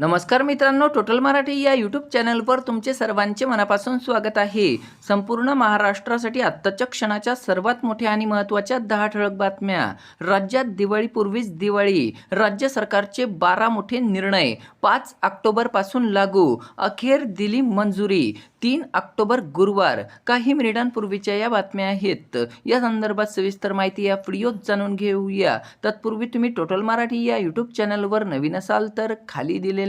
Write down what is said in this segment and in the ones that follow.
नमस्कार मित्रांनो टोटल मराठी या यूट्यूब चॅनलवर तुमचे सर्वांचे मनापासून स्वागत आहे. संपूर्ण महाराष्ट्रासाठी आत्ताच्या क्षणाच्या सर्वात मोठ्या आणि महत्त्वाच्या दहा ठळक बातम्या. राज्यात दिवाळीपूर्वीच दिवाळी. राज्य सरकारचे बारा मोठे निर्णय. पाच ऑक्टोबरपासून लागू. अखेर दिली मंजुरी. तीन ऑक्टोबर गुरुवार. काही मिनिटांपूर्वीच्या या बातम्या आहेत. या संदर्भात सविस्तर माहिती या व्हिडिओत जाणून घेऊया. तत्पूर्वी तुम्ही टोटल मराठी या यूट्यूब चॅनलवर नवीन असाल तर खाली दिलेल्या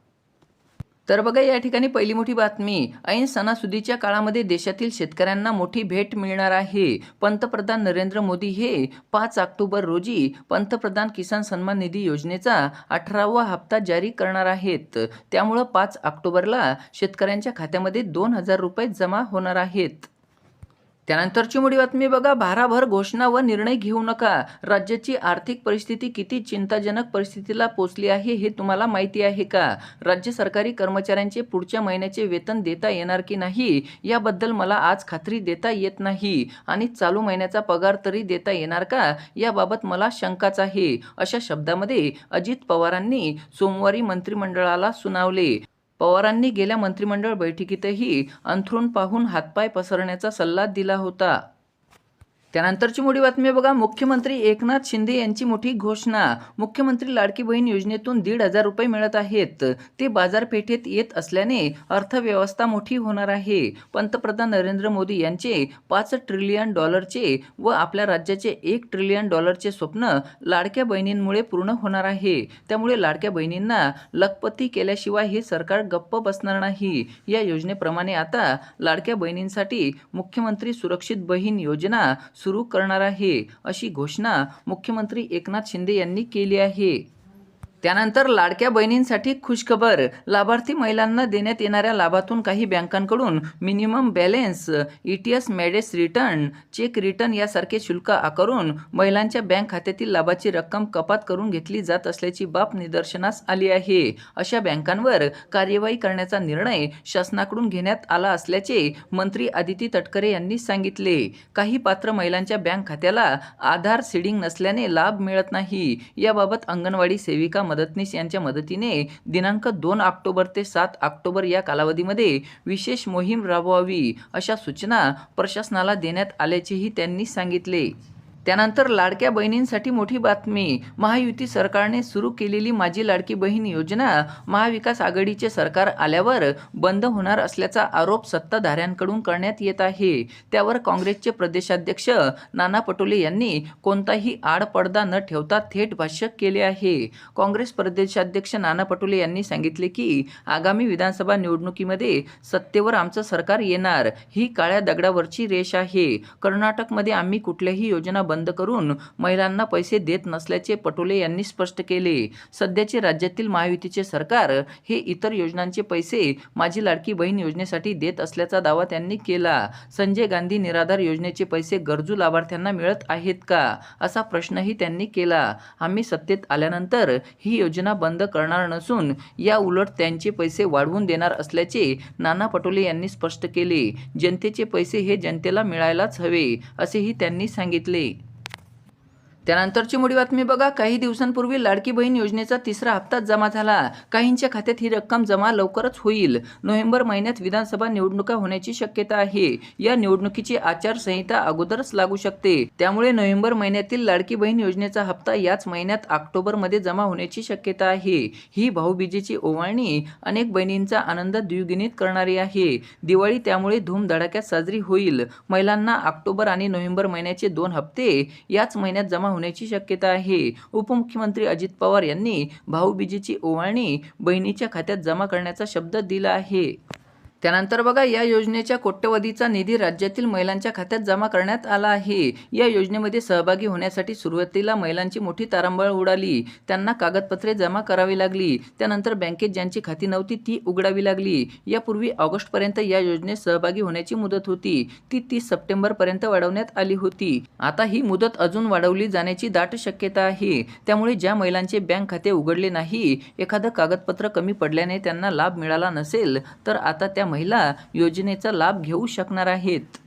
तर बघा या ठिकाणी पहिली मोठी बातमी ऐन सणासुदीच्या काळामध्ये देशातील शेतकऱ्यांना मोठी भेट मिळणार आहे. पंतप्रधान नरेंद्र मोदी हे पाच ऑक्टोबर रोजी पंतप्रधान किसान सन्मान निधी योजनेचा अठरावा हप्ता जारी करणार आहेत. त्यामुळं पाच ऑक्टोबरला शेतकऱ्यांच्या खात्यामध्ये दोन हजार रुपये जमा होणार आहेत. त्यानंतरची मोठी बातमी बघा. भाराभर घोषणा व निर्णय घेऊ नका. राज्याची आर्थिक परिस्थिती किती चिंताजनक परिस्थितीला पोचली आहे हे तुम्हाला माहिती आहे का? राज्य सरकारी कर्मचाऱ्यांचे पुढच्या महिन्याचे वेतन देता येणार की नाही? याबद्दल मला आज खात्री देता येत नाही. आणि चालू महिन्याचा पगार तरी देता येणार का? याबाबत मला शंकाच आहे. अशा शब्दामध्ये अजित पवारांनी सोमवारी मंत्रिमंडळाला सुनावले. पवारांनी गेल्या मंत्रिमंडळ बैठकीतही अंथरूण पाहून हातपाय पसरण्याचा सल्ला दिला होता. त्यानंतरची मोठी बातमी बघा. मुख्यमंत्री एकनाथ शिंदे यांची मोठी घोषणा. मुख्यमंत्री लाडकी बहीण योजनेतून दीड हजार रुपये मिळत आहेत. ते बाजारपेठेत येत असल्याने अर्थव्यवस्था मोठी होणार आहे. पंतप्रधान नरेंद्र मोदी यांचे पाच ट्रिलियन डॉलरचे व आपल्या राज्याचे एक ट्रिलियन डॉलरचे स्वप्न लाडक्या बहिणींमुळे पूर्ण होणार आहे. त्यामुळे लाडक्या बहिणींना लखपती केल्याशिवाय हे सरकार गप्प बसणार नाही. या योजनेप्रमाणे आता लाडक्या बहिणींसाठी मुख्यमंत्री सुरक्षित बहीण योजना सुरू करणार आहे अशी घोषणा मुख्यमंत्री एकनाथ शिंदे यांनी केली आहे. त्यानंतर लाडक्या बहिणींसाठी खुशखबर. लाभार्थी महिलांना देण्यात येणाऱ्या लाभातून काही बँकांकडून minimum balance E T S मॅडेस return cheque return यासारखे शुल्क आकारून महिलांच्या बँक खात्यातील लाभाची रक्कम कपात करून घेतली जात असल्याची बाब निदर्शनास आली आहे. अशा बँकांवर कार्यवाही करण्याचा निर्णय शासनाकडून घेण्यात आला असल्याचे मंत्री आदिती तटकरे यांनी सांगितले. काही पात्र महिलांच्या बँक खात्याला आधार सीडिंग नसल्याने लाभ मिळत नाही. याबाबत अंगणवाडी सेविका मदतनीस यांच्या मदतीने दिनांक दोन ऑक्टोबर ते सात ऑक्टोबर या कालावधीमध्ये विशेष मोहीम राबवावी अशा सूचना प्रशासनाला देण्यात आल्याचेही त्यांनी सांगितले. त्यानंतर लाडक्या बहिणींसाठी मोठी बातमी. महायुती सरकारने सुरू केलेली माझी लाडकी बहीण योजना महाविकास आघाडीचे सरकार आल्यावर बंद होणार असल्याचा आरोप सत्ताधाऱ्यांकडून करण्यात येत आहे. त्यावर काँग्रेसचे प्रदेशाध्यक्ष नाना पटोले यांनी कोणताही आडपडदा न ठेवता थेट भाष्य केले आहे. काँग्रेस प्रदेशाध्यक्ष नाना पटोले यांनी सांगितले की आगामी विधानसभा निवडणुकीमध्ये सत्तेवर आमचं सरकार येणार. ही काळ्या दगडावरची रेष आहे. कर्नाटकमध्ये आम्ही कुठल्याही योजना बंद करून महिलांना पैसे देत नसल्याचे पटोले यांनी स्पष्ट केले. सध्याचे राज्यातील महायुतीचे सरकार हे इतर योजनांचे पैसे माझी लाडकी बहीण योजनेसाठी देत असल्याचा दावा त्यांनी केला. संजय गांधी निराधार योजनेचे पैसे गरजू लाभार्थ्यांना मिळत आहेत का? असा प्रश्नही त्यांनी केला. आम्ही सत्तेत आल्यानंतर ही योजना बंद करणार नसून या उलट त्यांचे पैसे वाढवून देणार असल्याचे नाना पटोले यांनी स्पष्ट केले. जनतेचे पैसे हे जनतेला मिळायलाच हवे असेही त्यांनी सांगितले. त्यानंतरची मोठी बातमी बघा. काही दिवसांपूर्वी लाडकी बहीण योजनेचा तिसरा हप्ता जमा झाला. काहींच्या खात्यात ही रक्कम जमा लवकरच होईल. नोव्हेंबर महिन्यात विधानसभा निवडणुका होण्याची शक्यता आहे. या निवडणुकीची आचारसंहिता अगोदरच लागू शकते. त्यामुळे नोव्हेंबर महिन्यातील लाडकी बहीण योजनेचा हप्ता याच महिन्यात ऑक्टोबरमध्ये जमा होण्याची शक्यता आहे. ही भाऊबीजेची ओवाळणी अनेक बहिणींचा आनंद द्विगुणित करणारी आहे. दिवाळी त्यामुळे धूमधडाक्यात साजरी होईल. महिलांना ऑक्टोबर आणि नोव्हेंबर महिन्याचे दोन हप्ते याच महिन्यात जमा होण्याची शक्यता आहे. उपमुख्यमंत्री अजित पवार यांनी भाऊबीजेची ओवाळणी बहिणीच्या खात्यात जमा करण्याचा शब्द दिला आहे. त्यानंतर बघा या योजनेच्या कोट्यवधीचा निधी राज्यातील महिलांच्या खात्यात जमा करण्यात आला आहे. या योजनेमध्ये सहभागी होण्यासाठी सुरुवातीला महिलांची मोठी तारांबळ उडाली. त्यांना कागदपत्रे जमा करावी लागली. त्यानंतर बँकेत ज्यांची खाती नव्हती ती उघडावी लागली. यापूर्वी ऑगस्टपर्यंत या योजनेत सहभागी होण्याची मुदत होती. ती तीस सप्टेंबरपर्यंत वाढवण्यात आली होती. आता ही मुदत अजून वाढवली जाण्याची दाट शक्यता आहे. त्यामुळे ज्या महिलांचे बँक खाते उघडले नाही एखादं कागदपत्र कमी पडल्याने त्यांना लाभ मिळाला नसेल तर आता त्या महिला योजनेचा लाभ घेऊ शकणार आहेत.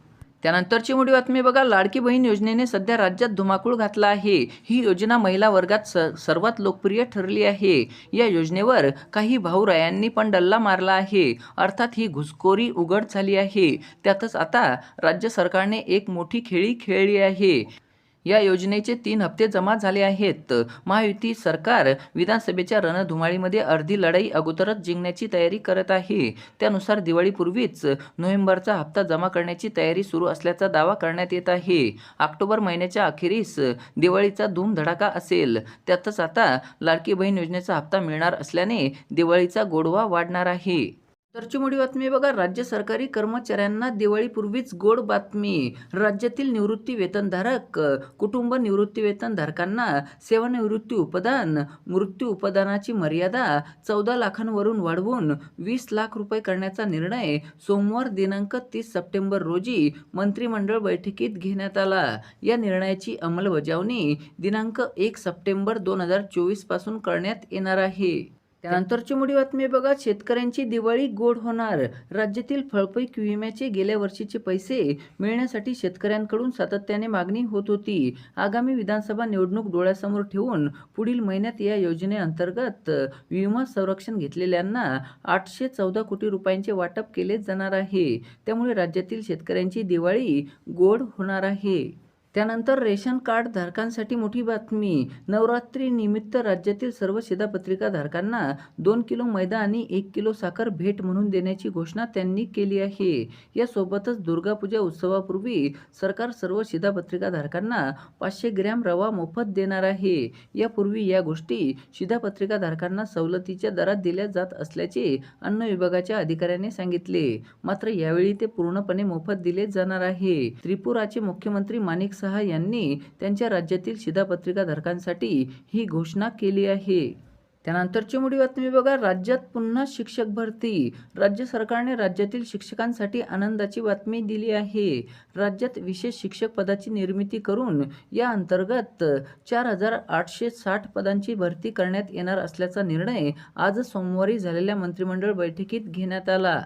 त्यानंतरची मोठी बातमी बघा. लाडकी बहीण योजनेने सध्या राज्यात धुमाकूळ घातला आहे. ही योजना महिला वर्गात स सर्वात लोकप्रिय ठरली आहे. या योजनेवर काही भाऊरायांनी पण डल्ला मारला आहे. अर्थात ही घुसखोरी उघड झाली आहे. त्यातच आता राज्य सरकारने एक मोठी खेळी खेळली आहे. या योजनेचे तीन हप्ते जमा झाले आहेत. महायुती सरकार विधानसभेच्या रणधुमाळीमध्ये अर्धी लढाई अगोदरच जिंकण्याची तयारी करत आहे. त्यानुसार दिवाळीपूर्वीच नोव्हेंबरचा हप्ता जमा करण्याची तयारी सुरू असल्याचा दावा करण्यात येत आहे. ऑक्टोबर महिन्याच्या अखेरीस दिवाळीचा धूमधडाका असेल. त्यातच आता लाडकी बहीण योजनेचा हप्ता मिळणार असल्याने दिवाळीचा गोडवा वाढणार आहे. तरची मोठी बातमी बघा. राज्य सरकारी कर्मचाऱ्यांना दिवाळीपूर्वीच गोड बातमी. राज्यातील निवृत्ती वेतनधारक कुटुंब निवृत्ती वेतनधारकांना सेवानिवृत्ती उपदान मृत्यू उपदानाची मर्यादा चौदा लाखांवरून वाढवून वीस लाख रुपये करण्याचा निर्णय सोमवार दिनांक तीस सप्टेंबर रोजी मंत्रिमंडळ बैठकीत घेण्यात आला. या निर्णयाची अंमलबजावणी दिनांक एक सप्टेंबर दोन हजार चोवीसपासून करण्यात येणार आहे. त्यानंतरची मोठी बातमी बघा. शेतकऱ्यांची दिवाळी गोड होणार. राज्यातील फळपीक विम्याचे गेल्या वर्षीचे पैसे मिळण्यासाठी शेतकऱ्यांकडून सातत्याने मागणी होत होती. आगामी विधानसभा निवडणूक डोळ्यासमोर ठेवून पुढील महिन्यात या योजनेअंतर्गत विमा संरक्षण घेतलेल्यांना आठशे चौदा कोटी रुपयांचे वाटप केले जाणार आहे. त्यामुळे राज्यातील शेतकऱ्यांची दिवाळी गोड होणार आहे. त्यानंतर रेशन कार्ड धारकांसाठी मोठी बातमी. नवरात्री निमित्त राज्यातील सर्व शिधापत्रिका धारकांना दोन किलो मैदा आणि एक किलो साखर भेट म्हणून देण्याची घोषणा त्यांनी केली आहे. यासोबतच दुर्गापूजा उत्सवापूर्वी सरकार सर्व शिधापत्रिका धारकांना पाचशे ग्रॅम रवा मोफत देणार आहे. यापूर्वी या गोष्टी शिधापत्रिका धारकांना सवलतीच्या दरात दिल्या जात असल्याचे अन्न विभागाच्या अधिकाऱ्याने सांगितले. मात्र यावेळी ते पूर्णपणे मोफत दिले जाणार आहे. त्रिपुराचे मुख्यमंत्री माणिक शाह यांनी त्यांच्या राज्यातील शिधापत्रिका धारकांसाठी ही घोषणा केली आहे. त्यानंतरची मोठी बातमी बघा. राज्यात पुन्हा शिक्षक भरती. राज्य सरकारने राज्यातील शिक्षकांसाठी आनंदाची बातमी दिली आहे. राज्यात विशेष शिक्षक पदाची निर्मिती करून या अंतर्गत चार हजार आठशे साठ पदांची भरती करण्यात येणार असल्याचा निर्णय आज सोमवारी झालेल्या मंत्रिमंडळ बैठकीत घेण्यात आला.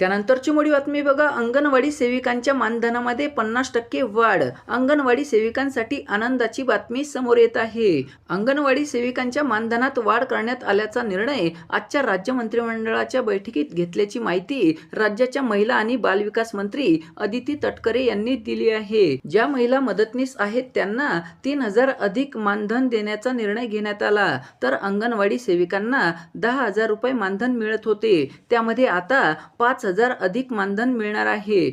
त्यानंतरची मोठी बातमी बघा. अंगणवाडी सेविकांच्या मानधनामध्ये पन्नास टक्के वाढ. अंगणवाडी सेविकांसाठी आनंदाची बातमी समोर येत आहे. अंगणवाडी सेविकांच्या मानधनात वाढ करण्यात आल्याचा निर्णय आजच्या राज्य मंत्रिमंडळाच्या बैठकीत घेतल्याची माहिती राज्याच्या महिला आणि बालविकास मंत्री अदिती तटकरे यांनी दिली आहे. ज्या महिला मदतनीस आहेत त्यांना तीन हजार अधिक मानधन देण्याचा निर्णय घेण्यात आला. तर अंगणवाडी सेविकांना दहा हजार रुपये मानधन मिळत होते. त्यामध्ये आता पाच हजार अधिक मानधन मिळणार आहे.